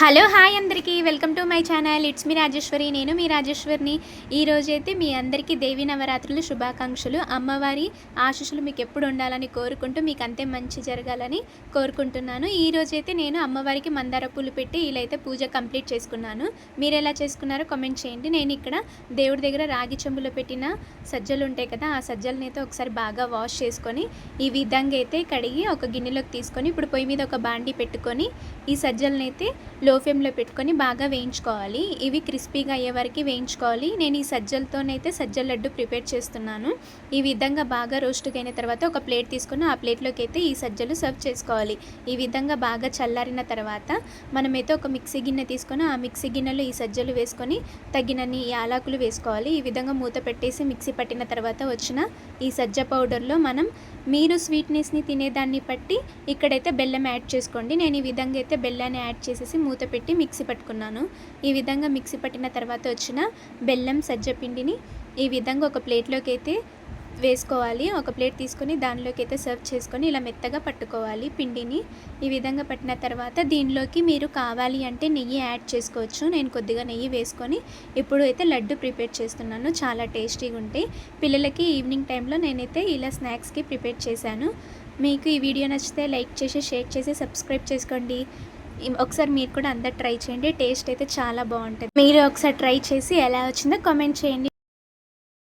Hello hi అందరికీ welcome to my channel. It's me Rajeshwari నేను మీ రాజేశ్వరిని. ఈ రోజైతే మీ అందరికీ దేవి నవరాత్రులు శుభాకాంక్షలు అమ్మవారి ఆశీస్సులు మీకు ఎప్పుడు ఉండాలని కోరుకుంటూ మీకు అంతే మంచి జరగాలని కోరుకుంటున్నాను. ఈ రోజైతే నేను అమ్మవారికి మందార పూలు పెట్టి ఇలా అయితే పూజ కంప్లీట్ చేసుకున్నాను. మీరు ఎలా చేసుకున్నారో కామెంట్ చేయండి. నేను ఇక్కడ దేవుడి దగ్గర రాగి చెంబులో పెట్టిన సజ్జలు ఉంటాయి కదా ఆ సజ్జలని అయితే ఒకసారి బాగా వాష్ చేసుకొని ఈ విధంగా అయితే కడిగి ఒక గిన్నెలోకి తీసుకొని ఇప్పుడు పొయ్యి మీద ఒక బాండి పెట్టుకొని ఈ సజ్జలనైతే అయితే లో ఫ్లేమ్లో పెట్టుకొని బాగా వేయించుకోవాలి. ఇవి క్రిస్పీగా అయ్యే వరకు వేయించుకోవాలి. నేను ఈ సజ్జలతోనైతే సజ్జల లడ్డు ప్రిపేర్ చేస్తున్నాను. ఈ విధంగా బాగా రోస్ట్గా అయిన తర్వాత ఒక ప్లేట్ తీసుకుని ఆ ప్లేట్లోకి అయితే ఈ సజ్జలు సర్వ్ చేసుకోవాలి. ఈ విధంగా బాగా చల్లారిన తర్వాత మనమైతే ఒక మిక్సీ గిన్నె తీసుకొని ఆ మిక్సీ గిన్నెలో ఈ సజ్జలు వేసుకొని తగినన్ని యాలకులు వేసుకోవాలి. ఈ విధంగా మూత పెట్టేసి మిక్సీ పట్టిన తర్వాత వచ్చిన ఈ సజ్జ పౌడర్లో మనం మీరు స్వీట్నెస్ని తినేదాన్ని బట్టి ఇక్కడైతే బెల్లం యాడ్ చేసుకోండి. నేను ఈ విధంగా అయితే బెల్లాన్ని యాడ్ చేసేసి మూత పెట్టి మిక్సీ పట్టుకున్నాను. ఈ విధంగా మిక్సీ పట్టిన తర్వాత వచ్చిన బెల్లం సజ్జ పిండిని ఈ విధంగా ఒక ప్లేట్లోకి అయితే వేసుకోవాలి. ఒక ప్లేట్ తీసుకొని దానిలోకి అయితే సర్వ్ చేసుకొని ఇలా మెత్తగా పట్టుకోవాలి పిండిని. ఈ విధంగా పట్టిన తర్వాత దీనిలోకి మీరు కావాలి అంటే నెయ్యి యాడ్ చేసుకోవచ్చు. నేను కొద్దిగా నెయ్యి వేసుకొని ఇప్పుడు అయితే లడ్డు ప్రిపేర్ చేస్తున్నాను. చాలా టేస్టీగా ఉంటాయి. పిల్లలకి ఈవినింగ్ టైంలో నేనైతే ఇలా స్నాక్స్కి ప్రిపేర్ చేశాను. మీకు ఈ వీడియో నచ్చితే లైక్ చేసి షేర్ చేసి సబ్స్క్రైబ్ చేసుకోండి. ఒకసారి మీరు కూడా అందరు ట్రై చేయండి. టేస్ట్ అయితే చాలా బాగుంటుంది. మీరు ఒకసారి ట్రై చేసి ఎలా వచ్చిందో కామెంట్ చేయండి.